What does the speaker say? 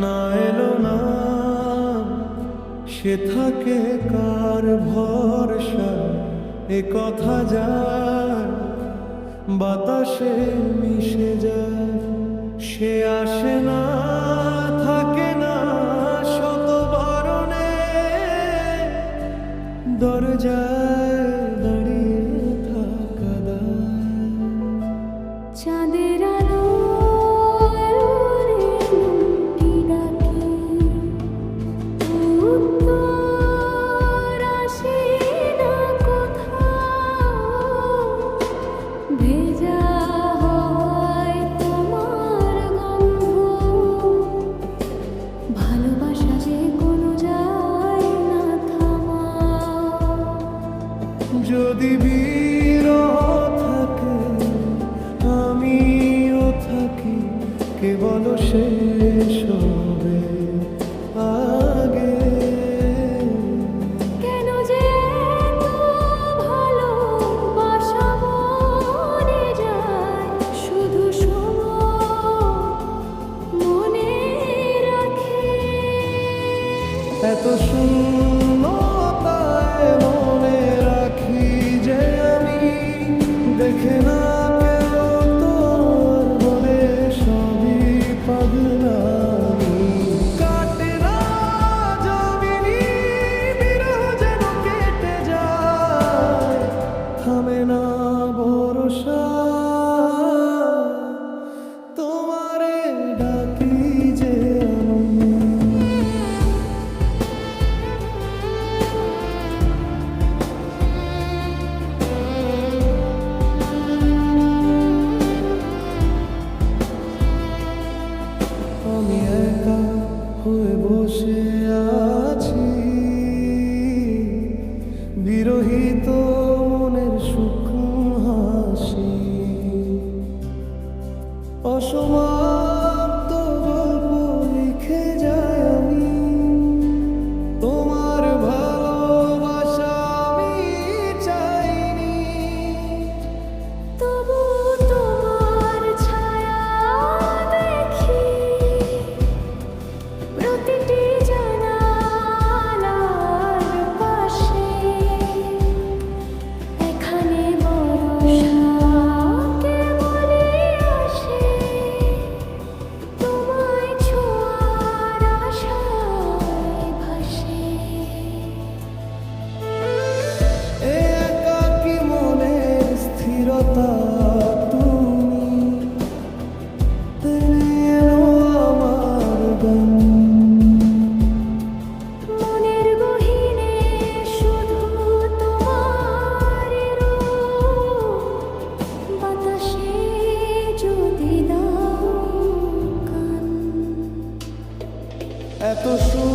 না এলো না। সে থাকে কার ভরসা, এ কথা যায় বাতাসে মিশে যায়, সে আসে না, থাকে না শত বারণে দরজায় ভালোবাসা কোনো থামা। যদি বিরহ you. আমি একা হয়ে বসে আছি। projeto sul.